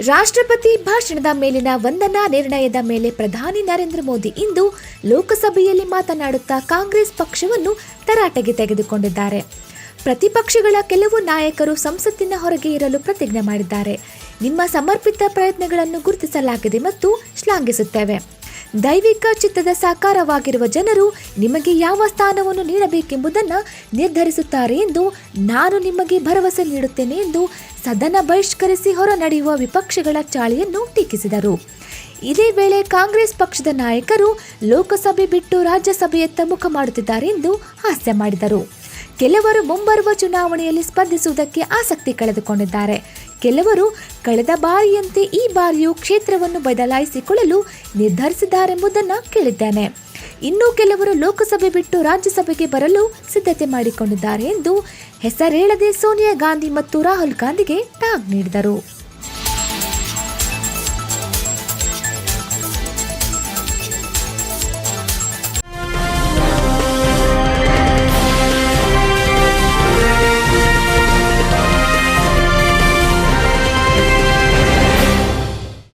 ರಾಷ್ಟ್ರಪತಿ ಭಾಷಣದ ಮೇಲಿನ ವಂದನಾ ನಿರ್ಣಯದ ಮೇಲೆ ಪ್ರಧಾನಿ ನರೇಂದ್ರ ಮೋದಿ ಇಂದು ಲೋಕಸಭೆಯಲ್ಲಿ ಮಾತನಾಡುತ್ತಾ ಕಾಂಗ್ರೆಸ್ ಪಕ್ಷವನ್ನು ತರಾಟೆಗೆ ತೆಗೆದುಕೊಂಡಿದ್ದಾರೆ. ಪ್ರತಿಪಕ್ಷಗಳ ಕೆಲವು ನಾಯಕರು ಸಂಸತ್ತಿನ ಹೊರಗೆ ಇರಲು ಪ್ರತಿಜ್ಞೆ ಮಾಡಿದ್ದಾರೆ. ನಿಮ್ಮ ಸಮರ್ಪಿತ ಪ್ರಯತ್ನಗಳನ್ನು ಗುರುತಿಸಲಾಗಿದೆ ಮತ್ತು ಶ್ಲಾಘಿಸುತ್ತೇವೆ. ದೈವಿಕ ಚಿತ್ತದ ಸಾಕಾರವಾಗಿರುವ ಜನರು ನಿಮಗೆ ಯಾವ ಸ್ಥಾನವನ್ನು ನೀಡಬೇಕೆಂಬುದನ್ನು ನಿರ್ಧರಿಸುತ್ತಾರೆ ಎಂದು ನಾನು ನಿಮಗೆ ಭರವಸೆ ನೀಡುತ್ತೇನೆ ಎಂದು ಸದನ ಬಹಿಷ್ಕರಿಸಿ ಹೊರ ನಡೆಯುವ ವಿಪಕ್ಷಗಳ ಚಾಳಿಯನ್ನು ಟೀಕಿಸಿದರು. ಇದೇ ವೇಳೆ ಕಾಂಗ್ರೆಸ್ ಪಕ್ಷದ ನಾಯಕರು ಲೋಕಸಭೆ ಬಿಟ್ಟು ರಾಜ್ಯಸಭೆಯತ್ತ ಮುಖ ಮಾಡುತ್ತಿದ್ದಾರೆ ಎಂದು ಹಾಸ್ಯ ಮಾಡಿದರು. ಕೆಲವರು ಮುಂಬರುವ ಚುನಾವಣೆಯಲ್ಲಿ ಸ್ಪರ್ಧಿಸುವುದಕ್ಕೆ ಆಸಕ್ತಿ ಕಳೆದುಕೊಂಡಿದ್ದಾರೆ. ಕೆಲವರು ಕಳೆದ ಬಾರಿಯಂತೆ ಈ ಬಾರಿಯೂ ಕ್ಷೇತ್ರವನ್ನು ಬದಲಾಯಿಸಿಕೊಳ್ಳಲು ನಿರ್ಧರಿಸಿದ್ದಾರೆಂಬುದನ್ನು ಕೇಳಿದ್ದೇನೆ. ಇನ್ನು ಕೆಲವರು ಲೋಕಸಭೆ ಬಿಟ್ಟು ರಾಜ್ಯಸಭೆಗೆ ಬರಲು ಸಿದ್ಧತೆ ಮಾಡಿಕೊಂಡಿದ್ದಾರೆ ಎಂದು ಹೆಸರೇಳದೆ ಸೋನಿಯಾ ಗಾಂಧಿ ಮತ್ತು ರಾಹುಲ್ ಗಾಂಧಿಗೆ ಟಾಗ್ ನೀಡಿದರು.